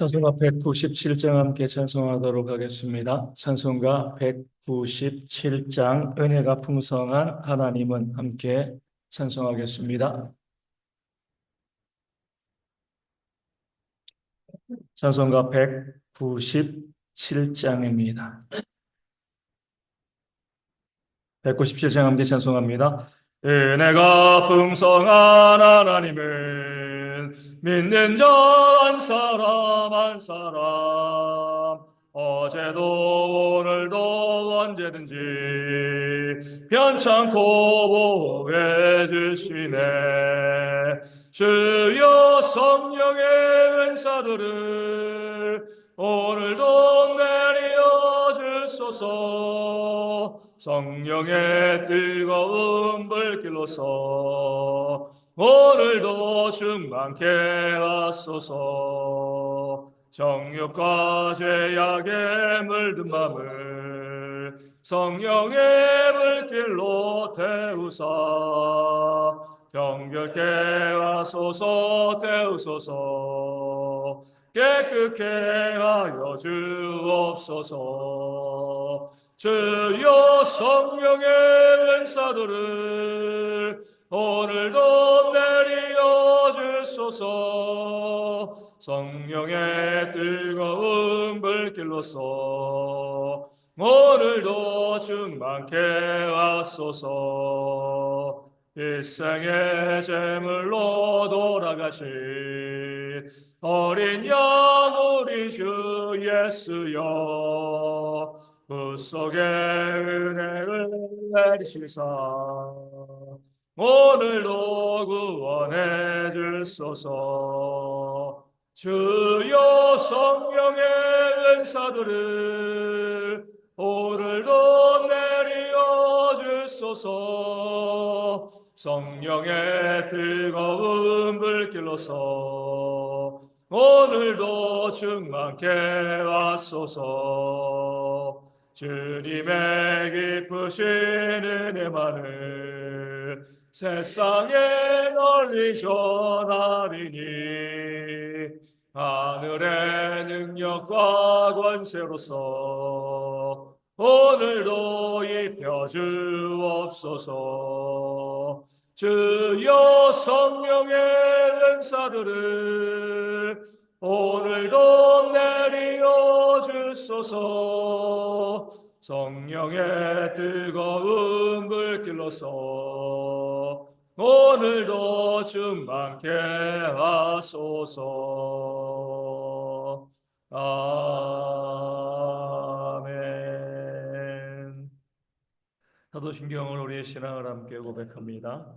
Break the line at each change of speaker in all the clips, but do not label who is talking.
찬송 가 197장 함께 찬송하도록 하겠습니다. 찬송가 197장 은혜가 풍성한 하나님은 함께 찬송하겠습니다. 찬송가 197장입니다. 197장 함께 찬송합니다. 은혜가 풍성한 하나님은 믿는 자한 사람 한 사람. 어제도 오늘도 언제든지 변찮고 보호해 주시네. 주여 성령의 은사들을 오늘도 내려 주소서. 성령의 뜨거운 불길로서 오늘도 충만케 하소서. 정욕과 죄악에 물든 맘을 성령의 불길로 태우사. 정결케 하소서 태우소서. 깨끗게 하여 주옵소서. 주여 성령의 은사들을 오늘도 내려 주소서. 성령의 뜨거운 불길로서 오늘도 충만케 하소서. 일생의 제물로 돌아가신 어린 양 우리 주 예수여. 그 속에 은혜를 내리시사 오늘도 구원해 주소서. 주여 성령의 은사들을 오늘도 내려 주소서. 성령의 뜨거운 불길로서 오늘도 충만케 하소서. 주님의 기쁘신 은혜만을 세상에 널리 전하리니. 하늘의 능력과 권세로서 오늘도 입혀 주옵소서. 주여 성령의 은사들을 오늘도 내리어 주소서. 성령의 뜨거운 불길로서 오늘도 충만케 하소서 아멘 사도신경을 우리의 신앙을 함께 고백합니다.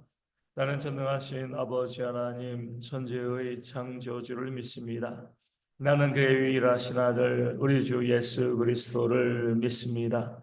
나는 전능하신 아버지 하나님 천지의 창조주를 믿습니다. 나는 그의 유일하신 아들 우리 주 예수 그리스도를 믿습니다.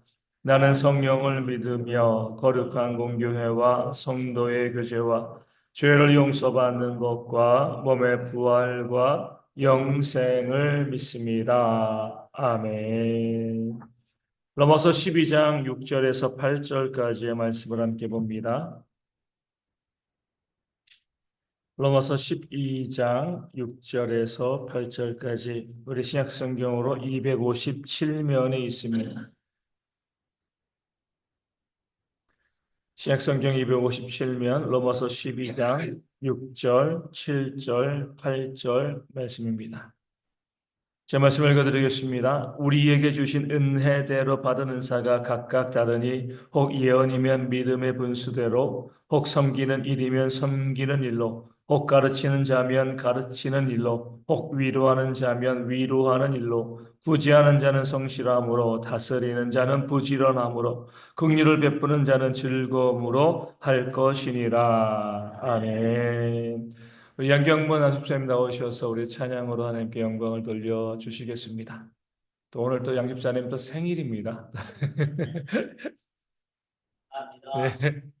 나는 성령을 믿으며 거룩한 공교회와 성도의 교제와 죄를 용서받는 것과 몸의 부활과 영생을 믿습니다. 아멘. 로마서 12장 6절에서 8절까지의 말씀을 함께 봅니다. 로마서 12장 6절에서 8절까지 우리 신약 성경으로 257면에 있습니다. 신약 성경 257면 로마서 12장 6절, 7절, 8절 말씀입니다. 제 말씀을 읽어드리겠습니다. 우리에게 주신 은혜대로 받은 은사가 각각 다르니 혹 예언이면 믿음의 분수대로 혹 섬기는 일이면 섬기는 일로 혹 가르치는 자면 가르치는 일로, 혹 위로하는 자면 위로하는 일로, 부지하는 자는 성실함으로, 다스리는 자는 부지런함으로, 긍휼을 베푸는 자는 즐거움으로 할 것이니라. 아멘. 양경문 아십사님 나오셔서 우리 찬양으로 하나님께 영광을 돌려 주시겠습니다. 또 오늘 또 양집사님 또 생일입니다.
감사합니다.
네.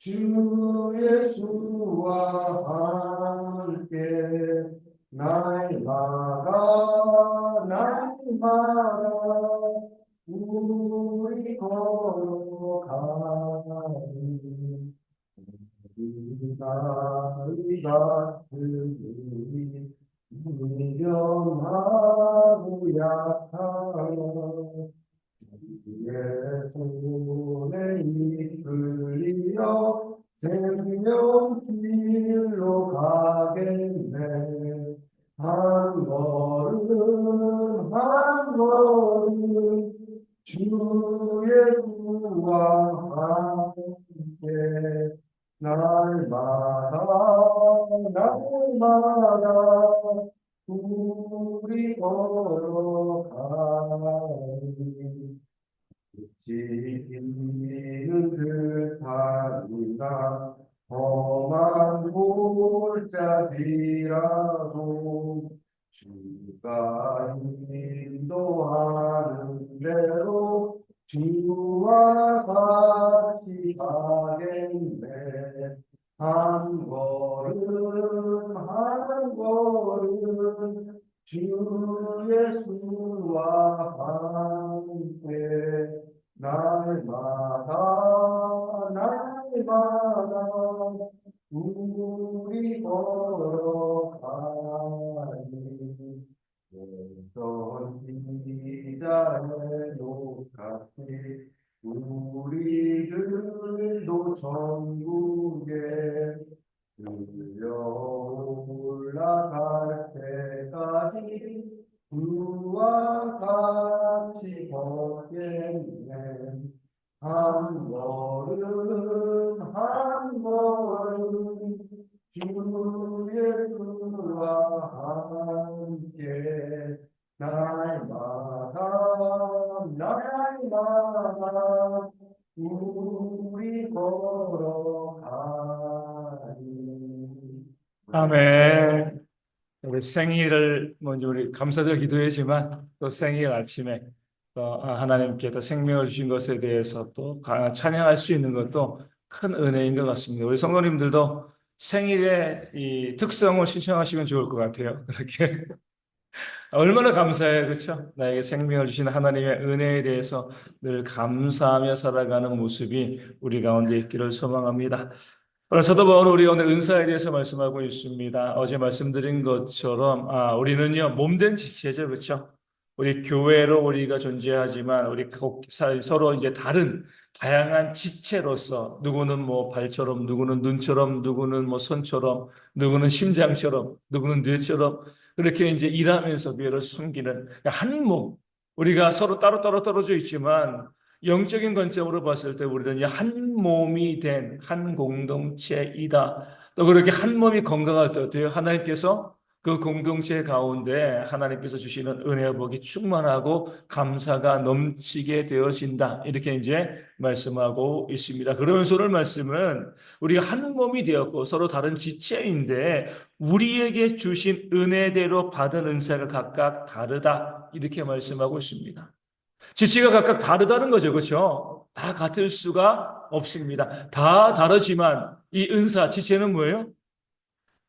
주 예수와 함께 날마다 날마다 우리 걸어가니. 우리 같은 미련하고 약하여 주의 손에 이끌려 생명길로 가겠네. 한 걸음 한 걸음 주 예수와 함께 날마다 날마다 날 우리 걸어가니
아멘. 우리 생일을 먼저 우리 감사절 기도했지만 또 생일 아침에 또 하나님께 또 생명을 주신 것에 대해서 또 가- 찬양할 수 있는 것도 큰 은혜인 것 같습니다. 우리 성도님들도 생일의 이 특성을 신청하시면 좋을 것 같아요. 그렇게 얼마나 감사해요, 그렇죠? 나에게 생명을 주신 하나님의 은혜에 대해서 늘 감사하며 살아가는 모습이 우리 가운데 있기를 소망합니다. 오늘 사도 바울은 우리 오늘 은사에 대해서 말씀하고 있습니다. 어제 말씀드린 것처럼 아, 우리는요 몸된 지체죠, 그렇죠? 우리 교회로 우리가 존재하지만 우리 서로 이제 다른 다양한 지체로서 누구는 뭐 발처럼, 누구는 눈처럼, 누구는 뭐 손처럼, 누구는 심장처럼, 누구는 뇌처럼 그렇게 이제 일하면서 교회를 섬기는 한 몸. 우리가 서로 따로따로 떨어져 있지만 영적인 관점으로 봤을 때 우리는 한 몸이 된 한 공동체이다. 또 그렇게 한 몸이 건강할 때 어때요? 하나님께서 그 공동체 가운데 하나님께서 주시는 은혜와 복이 충만하고 감사가 넘치게 되어진다. 이렇게 이제 말씀하고 있습니다. 그러면서 오늘 말씀은 우리가 한 몸이 되었고 서로 다른 지체인데 우리에게 주신 은혜대로 받은 은사가 각각 다르다. 이렇게 말씀하고 있습니다. 지체가 각각 다르다는 거죠. 그렇죠? 다 같을 수가 없습니다. 다 다르지만 이 은사, 지체는 뭐예요?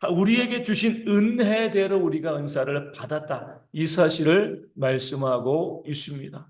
우리에게 주신 은혜대로 우리가 은사를 받았다. 이 사실을 말씀하고 있습니다.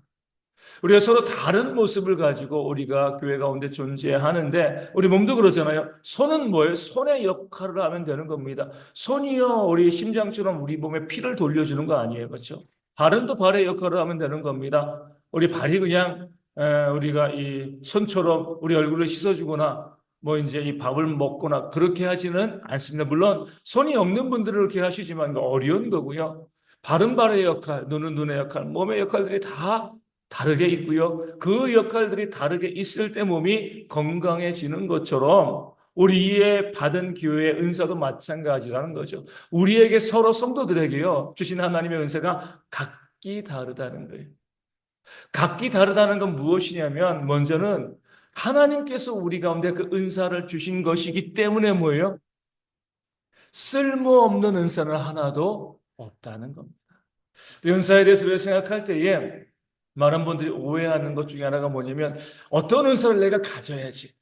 우리가 서로 다른 모습을 가지고 우리가 교회 가운데 존재하는데 우리 몸도 그러잖아요. 손은 뭐예요? 손의 역할을 하면 되는 겁니다. 손이요, 우리 심장처럼 우리 몸에 피를 돌려주는 거 아니에요. 그렇죠? 발은 또 발의 역할을 하면 되는 겁니다. 우리 발이 그냥 에, 우리가 이 손처럼 우리 얼굴을 씻어주거나 뭐 이제 이 밥을 먹거나 그렇게 하지는 않습니다. 물론 손이 없는 분들은 그렇게 하시지만 이거 어려운 거고요. 발은 발의 역할, 눈은 눈의 역할, 몸의 역할들이 다 다르게 있고요. 그 역할들이 다르게 있을 때 몸이 건강해지는 것처럼 우리의 받은 교회의 은사도 마찬가지라는 거죠. 우리에게 서로 성도들에게요. 주신 하나님의 은사가 각기 다르다는 거예요. 각기 다르다는 건 무엇이냐면 먼저는 하나님께서 우리 가운데 그 은사를 주신 것이기 때문에 뭐예요? 쓸모없는 은사는 하나도 없다는 겁니다. 은사에 대해서 우리가 생각할 때에 많은 분들이 오해하는 것 중에 하나가 뭐냐면 어떤 은사를 내가 가져야지.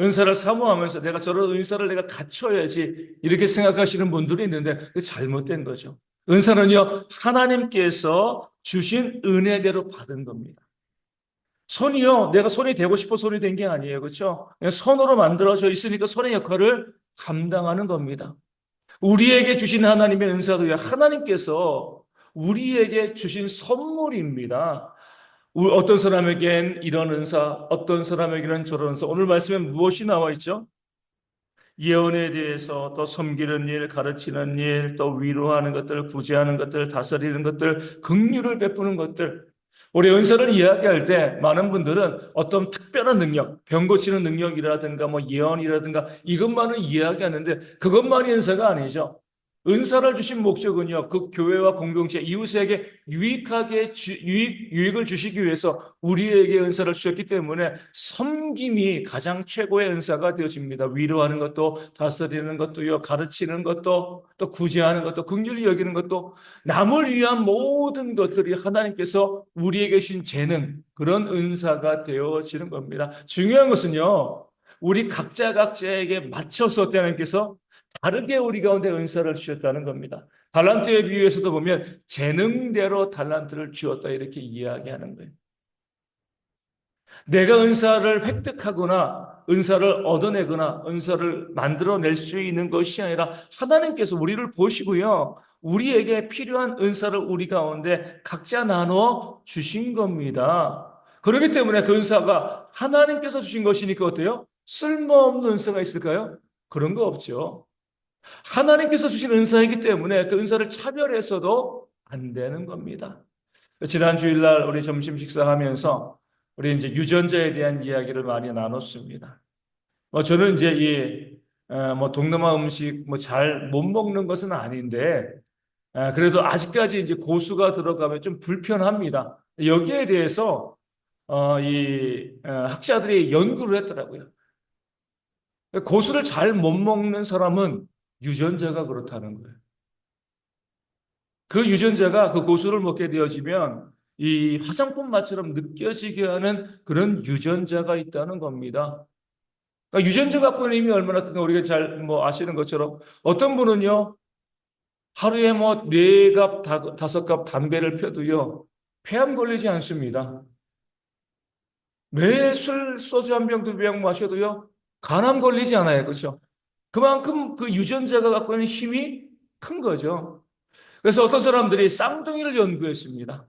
은사를 사모하면서 내가 저런 은사를 내가 갖춰야지 이렇게 생각하시는 분들이 있는데 그게 잘못된 거죠. 은사는요 하나님께서 주신 은혜대로 받은 겁니다. 손이요 내가 손이 되고 싶어 손이 된 게 아니에요, 그렇죠? 손으로 만들어져 있으니까 손의 역할을 감당하는 겁니다. 우리에게 주신 하나님의 은사도요 하나님께서 우리에게 주신 선물입니다. 우- 어떤 사람에겐 이런 은사, 어떤 사람에게는 저런 은사. 오늘 말씀에 무엇이 나와 있죠? 예언에 대해서 또 섬기는 일, 가르치는 일, 또 위로하는 것들, 구제하는 것들, 다스리는 것들, 긍휼을 베푸는 것들. 우리 은사를 이야기할 때 많은 분들은 어떤 특별한 능력, 병 고치는 능력이라든가 뭐 예언이라든가 이것만을 이야기하는데 그것만이 은사가 아니죠. 은사를 주신 목적은요, 그 교회와 공동체, 이웃에게 유익하게, 주- 유익, 유익을 주시기 위해서 우리에게 은사를 주셨기 때문에 섬김이 가장 최고의 은사가 되어집니다. 위로하는 것도, 다스리는 것도요, 가르치는 것도, 또 구제하는 것도, 긍휼히 여기는 것도, 남을 위한 모든 것들이 하나님께서 우리에게 주신 재능, 그런 은사가 되어지는 겁니다. 중요한 것은요, 우리 각자 각자에게 맞춰서 하나님께서 다르게 우리 가운데 은사를 주셨다는 겁니다. 달란트의 비유에서도 보면 재능대로 달란트를 주었다 이렇게 이야기하는 거예요. 내가 은사를 획득하거나 은사를 얻어내거나 은사를 만들어낼 수 있는 것이 아니라 하나님께서 우리를 보시고요. 우리에게 필요한 은사를 우리 가운데 각자 나눠 주신 겁니다. 그렇기 때문에 그 은사가 하나님께서 주신 것이니까 어때요? 쓸모없는 은사가 있을까요? 그런 거 없죠. 하나님께서 주신 은사이기 때문에 그 은사를 차별해서도 안 되는 겁니다. 지난 주일날 우리 점심 식사하면서 우리 이제 유전자에 대한 이야기를 많이 나눴습니다. 뭐 저는 이제 이 뭐 동남아 음식 뭐 잘 못 먹는 것은 아닌데 아, 그래도 아직까지 이제 고수가 들어가면 좀 불편합니다. 여기에 대해서 어, 이 어, 학자들이 연구를 했더라고요. 고수를 잘 못 먹는 사람은 유전자가 그렇다는 거예요. 그 유전자가 그 고수를 먹게 되어지면 이 화장품 맛처럼 느껴지게 하는 그런 유전자가 있다는 겁니다. 그러니까 유전자 갖고 있는 힘이 얼마나 큰가 우리가 잘 뭐 아시는 것처럼 어떤 분은요 하루에 뭐 네 갑 다섯 갑 담배를 펴도요 폐암 걸리지 않습니다. 매일 술 소주 한 병 두 병 마셔도요 간암 걸리지 않아요, 그렇죠? 그만큼 그 유전자가 갖고 있는 힘이 큰 거죠. 그래서 어떤 사람들이 쌍둥이를 연구했습니다.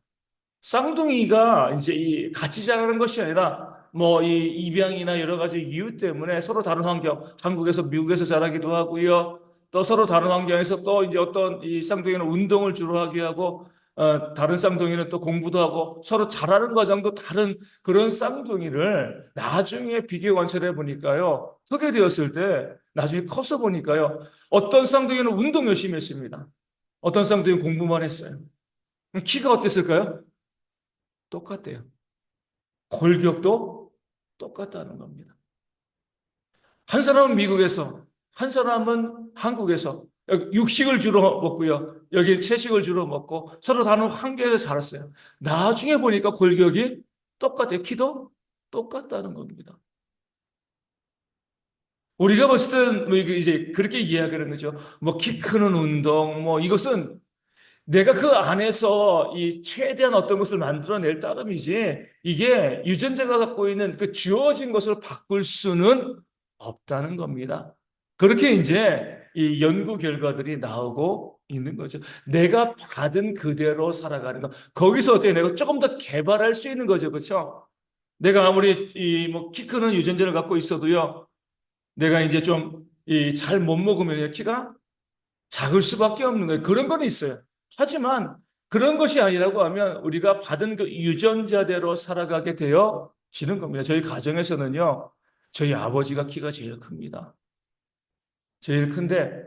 쌍둥이가 이제 이 같이 자라는 것이 아니라 뭐 이 입양이나 여러 가지 이유 때문에 서로 다른 환경, 한국에서 미국에서 자라기도 하고요. 또 서로 다른 환경에서 또 이제 어떤 이 쌍둥이는 운동을 주로 하게 하고 어, 다른 쌍둥이는 또 공부도 하고 서로 자라는 과정도 다른 그런 쌍둥이를 나중에 비교 관찰해 보니까요. 크게 되었을 때 나중에 커서 보니까요. 어떤 쌍둥이는 운동 열심히 했습니다. 어떤 쌍둥이는 공부만 했어요. 키가 어땠을까요? 똑같대요. 골격도 똑같다는 겁니다. 한 사람은 미국에서, 한 사람은 한국에서 육식을 주로 먹고요. 여기 채식을 주로 먹고 서로 다른 환경에서 자랐어요. 나중에 보니까 골격이 똑같아요. 키도 똑같다는 겁니다. 우리가 봤을 때는 뭐 이제 그렇게 이야기하는 거죠. 뭐 키 크는 운동, 뭐 이것은 내가 그 안에서 이 최대한 어떤 것을 만들어낼 따름이지 이게 유전자가 갖고 있는 그 주어진 것을 바꿀 수는 없다는 겁니다. 그렇게 이제 이 연구 결과들이 나오고 있는 거죠. 내가 받은 그대로 살아가는 거. 거기서 어떻게 내가 조금 더 개발할 수 있는 거죠. 그렇죠? 내가 아무리 이 뭐 키 크는 유전자를 갖고 있어도요. 내가 이제 좀 이 잘 못 먹으면 키가 작을 수밖에 없는 거예요. 그런 건 있어요. 하지만 그런 것이 아니라고 하면 우리가 받은 그 유전자대로 살아가게 되어지는 겁니다. 저희 가정에서는요, 저희 아버지가 키가 제일 큽니다. 제일 큰데,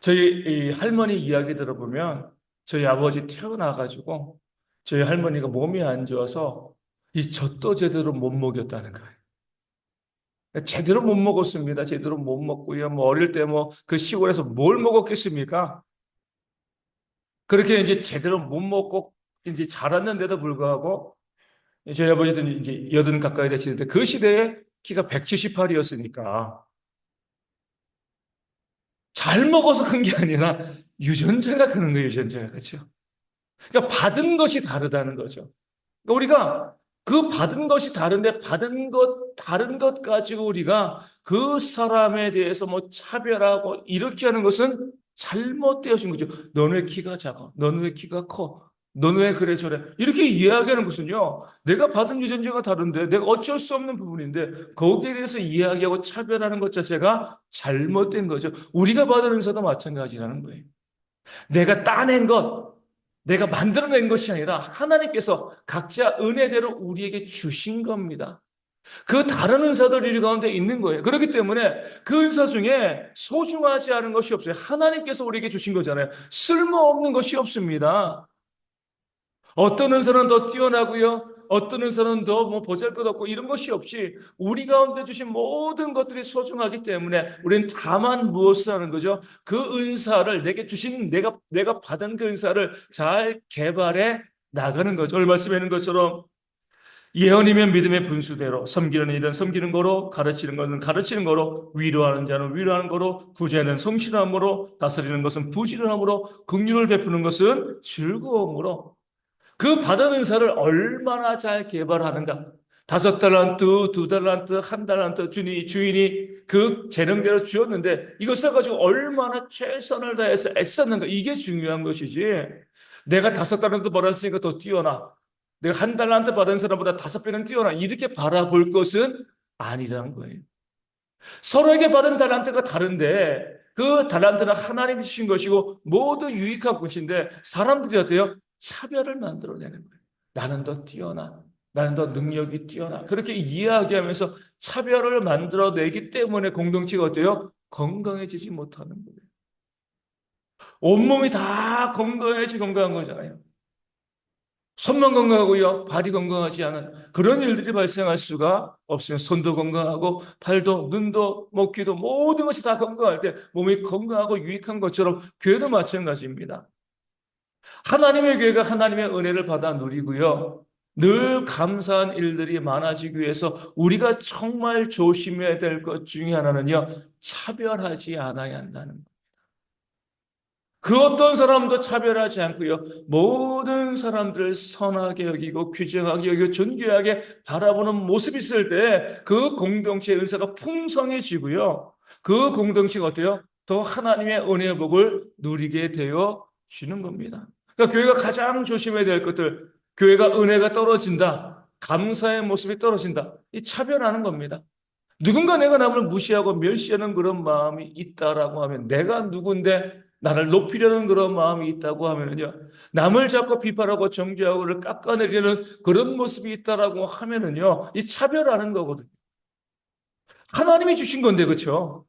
저희 이 할머니 이야기 들어보면 저희 아버지 태어나가지고 저희 할머니가 몸이 안 좋아서 이 젖도 제대로 못 먹였다는 거예요. 제대로 못 먹었습니다. 제대로 못 먹고요. 뭐 어릴 때 뭐 그 시골에서 뭘 먹었겠습니까? 그렇게 이제 제대로 못 먹고 이제 자랐는데도 불구하고 저희 아버지도 이제 여든 가까이 되시는데 그 시대에 키가 178이었으니까 잘 먹어서 큰 게 아니라 유전자가 크는 거예요, 유전자가. 그렇죠? 그러니까 받은 것이 다르다는 거죠. 그러니까 우리가 그 받은 것이 다른데 받은 것 다른 것 가지고 우리가 그 사람에 대해서 뭐 차별하고 이렇게 하는 것은 잘못되어진 거죠. 너는 왜 키가 작아? 너는 왜 키가 커? 너는 왜 그래 저래? 이렇게 이야기하는 것은요. 내가 받은 유전자가 다른데 내가 어쩔 수 없는 부분인데 거기에 대해서 이야기하고 차별하는 것 자체가 잘못된 거죠. 우리가 받은 은사도 마찬가지라는 거예요. 내가 따낸 것, 내가 만들어낸 것이 아니라 하나님께서 각자 은혜대로 우리에게 주신 겁니다. 그 다른 은사들이 우리 가운데 있는 거예요. 그렇기 때문에 그 은사 중에 소중하지 않은 것이 없어요. 하나님께서 우리에게 주신 거잖아요. 쓸모없는 것이 없습니다. 어떤 은사는 더 뛰어나고요. 어떤 은사는 더 뭐 보잘 것 없고 이런 것이 없이 우리 가운데 주신 모든 것들이 소중하기 때문에 우리는 다만 무엇을 하는 거죠? 그 은사를 내게 주신 내가 내가 받은 그 은사를 잘 개발해 나가는 거죠. 오늘 말씀에 있는 것처럼 예언이면 믿음의 분수대로 섬기는 일은 섬기는 거로 가르치는 것은 가르치는 거로 위로하는 자는 위로하는 거로 구제는 성실함으로 다스리는 것은 부지런함으로 긍휼을 베푸는 것은 즐거움으로 그 받은 은사를 얼마나 잘 개발하는가? 다섯 달란트, 두 달란트, 한 달란트 주인이, 주인이 그 재능대로 주었는데 이거 써가지고 얼마나 최선을 다해서 애썼는가? 이게 중요한 것이지. 내가 다섯 달란트 받았으니까 더 뛰어나. 내가 한 달란트 받은 사람보다 다섯 배는 뛰어나. 이렇게 바라볼 것은 아니라는 거예요. 서로에게 받은 달란트가 다른데 그 달란트는 하나님이 주신 것이고 모두 유익한 것인데 사람들이 어때요? 차별을 만들어내는 거예요. 나는 더 뛰어나. 나는 더 능력이 뛰어나. 그렇게 이야기하면서 차별을 만들어내기 때문에 공동체가 어때요? 건강해지지 못하는 거예요. 온몸이 다 건강해지 건강한 거잖아요. 손만 건강하고요, 발이 건강하지 않은 그런 일들이 발생할 수가 없으면 손도 건강하고 팔도 눈도 목 귀도 모든 것이 다 건강할 때 몸이 건강하고 유익한 것처럼 교회도 마찬가지입니다. 하나님의 교회가 하나님의 은혜를 받아 누리고요. 늘 감사한 일들이 많아지기 위해서 우리가 정말 조심해야 될 것 중에 하나는요, 차별하지 않아야 한다는 것. 그 어떤 사람도 차별하지 않고요. 모든 사람들을 선하게 여기고 규정하게 여기고 존귀하게 바라보는 모습이 있을 때 그 공동체의 은사가 풍성해지고요. 그 공동체가 어때요? 더 하나님의 은혜의 복을 누리게 되어 주는 겁니다. 그러니까 교회가 가장 조심해야 될 것들, 교회가 은혜가 떨어진다. 감사의 모습이 떨어진다. 이 차별하는 겁니다. 누군가 내가 남을 무시하고 멸시하는 그런 마음이 있다라고 하면 내가 누군데 나를 높이려는 그런 마음이 있다고 하면은요. 남을 자꾸 비판하고 정죄하고 를 깎아내리는 그런 모습이 있다라고 하면은요. 이 차별하는 거거든요. 하나님이 주신 건데 그렇죠?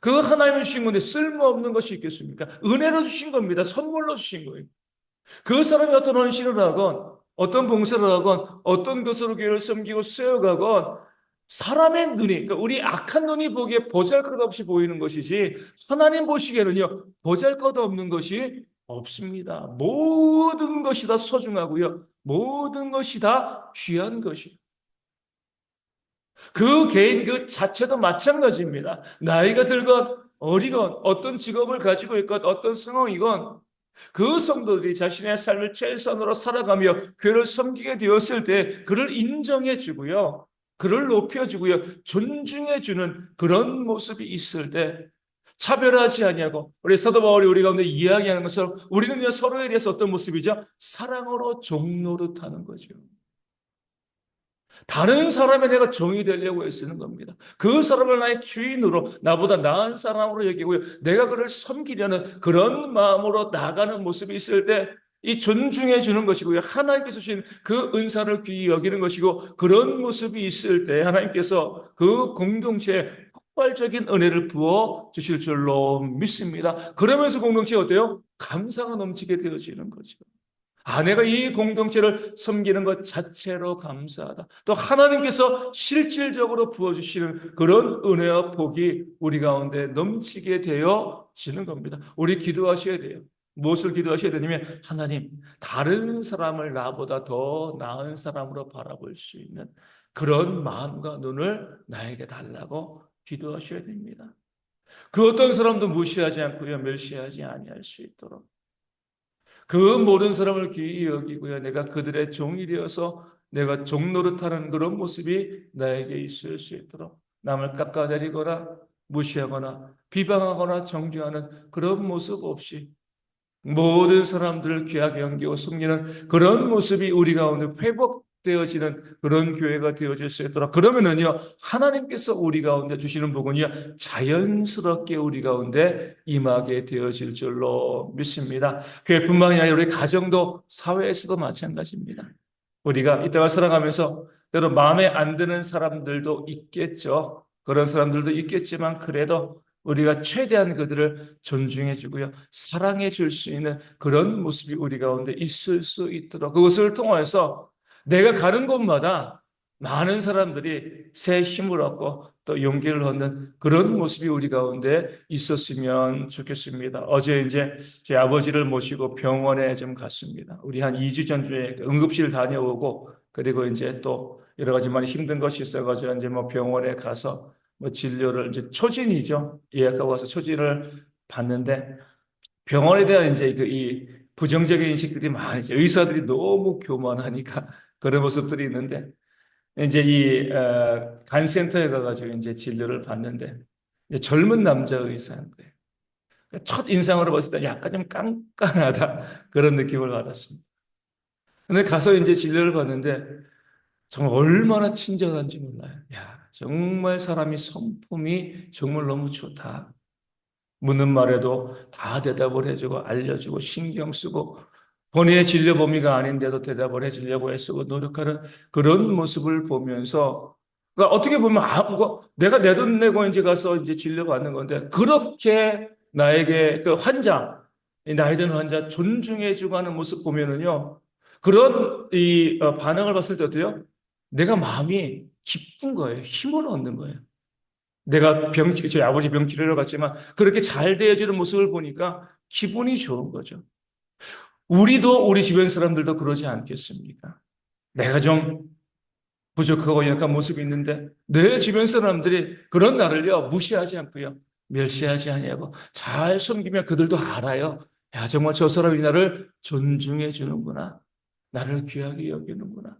그 하나님이 주신 건데 쓸모없는 것이 있겠습니까? 은혜로 주신 겁니다. 선물로 주신 거예요. 그 사람이 어떤 헌신을 하건 어떤 봉사를 하건 어떤 것으로 교회를 섬기고 쓰여가건 사람의 눈이, 그러니까 우리 악한 눈이 보기에 보잘 것 없이 보이는 것이지, 하나님 보시기에는요, 보잘 것 없는 것이 없습니다. 모든 것이 다 소중하고요. 모든 것이 다 귀한 것이. 그 개인 그 자체도 마찬가지입니다. 나이가 들건 어리건 어떤 직업을 가지고 있건 어떤 상황이건 그 성도들이 자신의 삶을 최선으로 살아가며 교회를 섬기게 되었을 때 그를 인정해 주고요. 그를 높여 주고요. 존중해 주는 그런 모습이 있을 때 차별하지 아니하고 우리 사도 바울이 우리 가운데 이야기하는 것처럼 우리는 서로에 대해서 어떤 모습이죠? 사랑으로 종노릇하는 거죠. 다른 사람의 내가 종이 되려고 애쓰는 겁니다. 그 사람을 나의 주인으로 나보다 나은 사람으로 여기고요. 내가 그를 섬기려는 그런 마음으로 나가는 모습이 있을 때 이 존중해 주는 것이고요. 하나님께서 주신 그 은사를 귀히 여기는 것이고 그런 모습이 있을 때 하나님께서 그 공동체에 폭발적인 은혜를 부어 주실 줄로 믿습니다. 그러면서 공동체가 어때요? 감사가 넘치게 되어지는 거죠. 아, 내가 이 공동체를 섬기는 것 자체로 감사하다. 또 하나님께서 실질적으로 부어주시는 그런 은혜와 복이 우리 가운데 넘치게 되어지는 겁니다. 우리 기도하셔야 돼요. 무엇을 기도하셔야 되냐면 하나님 다른 사람을 나보다 더 나은 사람으로 바라볼 수 있는 그런 마음과 눈을 나에게 달라고 기도하셔야 됩니다. 그 어떤 사람도 무시하지 않고요 멸시하지 아니할 수 있도록 그 모든 사람을 귀히 여기고요. 내가 그들의 종이 되어서 내가 종노릇하는 그런 모습이 나에게 있을 수 있도록 남을 깎아내리거나 무시하거나 비방하거나 정죄하는 그런 모습 없이 모든 사람들을 귀하게 연기고 섬기는 그런 모습이 우리 가운데 회복 되어지는 그런 교회가 되어질 수 있도록 그러면은요 하나님께서 우리 가운데 주시는 복은요 자연스럽게 우리 가운데 임하게 되어질 줄로 믿습니다. 교회뿐만이 아니라 우리 가정도 사회에서도 마찬가지입니다. 우리가 이 땅을 살아가면서 때로 마음에 안 드는 사람들도 있겠죠. 그런 사람들도 있겠지만 그래도 우리가 최대한 그들을 존중해 주고요. 사랑해 줄 수 있는 그런 모습이 우리 가운데 있을 수 있도록 그것을 통해서 내가 가는 곳마다 많은 사람들이 새 힘을 얻고 또 용기를 얻는 그런 모습이 우리 가운데 있었으면 좋겠습니다. 어제 이제 제 아버지를 모시고 병원에 좀 갔습니다. 우리 한 2주 전주에 응급실 다녀오고 그리고 이제 또 여러 가지 많이 힘든 것이 있어가지고 이제 뭐 병원에 가서 뭐 진료를 이제 초진이죠. 예약하고 와서 초진을 받는데 병원에 대한 이제 그 이 부정적인 인식들이 많이 있어요. 의사들이 너무 교만하니까 그런 모습들이 있는데 이제 이 어, 간센터에 가가지고 이제 진료를 받는데 젊은 남자 의사인 거예요. 첫 인상으로 봤을 때 약간 좀 깐깐하다 그런 느낌을 받았습니다. 근데 가서 이제 진료를 받는데 정말 얼마나 친절한지 몰라요. 야, 정말 사람이 성품이 정말 너무 좋다. 묻는 말에도 다 대답을 해주고 알려주고 신경 쓰고 본인의 진료 범위가 아닌데도 대답을 해주려고 애쓰고 노력하는 그런 모습을 보면서 그러니까 어떻게 보면 아, 뭐 내가 내 돈 내고 이제 가서 이제 진료 받는 건데 그렇게 나에게 그 환자 나이 든 환자 존중해주고 하는 모습 보면은요 그런 이 어, 반응을 봤을 때 어때요? 내가 마음이 기쁜 거예요. 힘을 얻는 거예요. 내가 병치, 저희 아버지 병 치료를 갔지만 그렇게 잘 되어지는 모습을 보니까 기분이 좋은 거죠. 우리도 우리 주변 사람들도 그러지 않겠습니까? 내가 좀 부족하고 약한 모습이 있는데 내 주변 사람들이 그런 나를요 무시하지 않고요 멸시하지 아니하고 잘 섬기면 그들도 알아요. 야 정말 저 사람이 나를 존중해 주는구나. 나를 귀하게 여기는구나.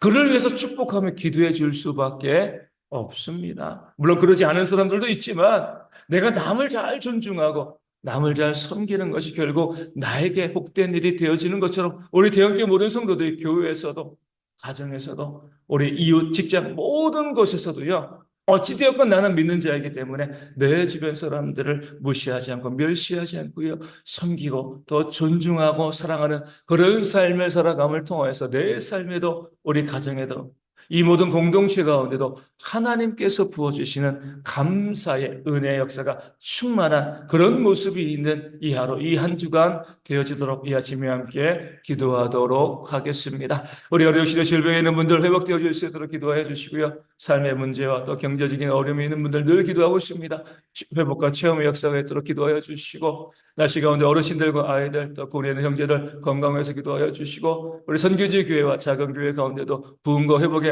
그를 위해서 축복하며 기도해 줄 수밖에 없습니다. 물론 그러지 않은 사람들도 있지만 내가 남을 잘 존중하고 남을 잘 섬기는 것이 결국 나에게 복된 일이 되어지는 것처럼 우리 대형교 모든 성도들이 교회에서도 가정에서도 우리 이웃 직장 모든 곳에서도요 어찌되었건 나는 믿는 자이기 때문에 내 주변 사람들을 무시하지 않고 멸시하지 않고요. 섬기고 또 존중하고 사랑하는 그런 삶을 살아감을 통해서 내 삶에도 우리 가정에도 이 모든 공동체 가운데도 하나님께서 부어주시는 감사의 은혜 역사가 충만한 그런 모습이 있는 이 하루, 이 한 주간 되어지도록 이 아침에 함께 기도하도록 하겠습니다. 우리 어려우시는 질병에 있는 분들 회복되어 줄수 있도록 기도해 주시고요. 삶의 문제와 또 경제적인 어려움이 있는 분들 늘 기도하고 있습니다. 회복과 체험의 역사가 있도록 기도하여 주시고 날씨 가운데 어르신들과 아이들 또 고리 있는 형제들 건강해서 기도하여 주시고 우리 선교지 교회와 작은 교회 가운데도 부흥과 회복의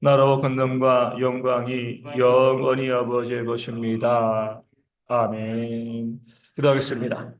나라와 권능과 영광이 영원히 아버지의 것입니다. 아멘. 기도하겠습니다.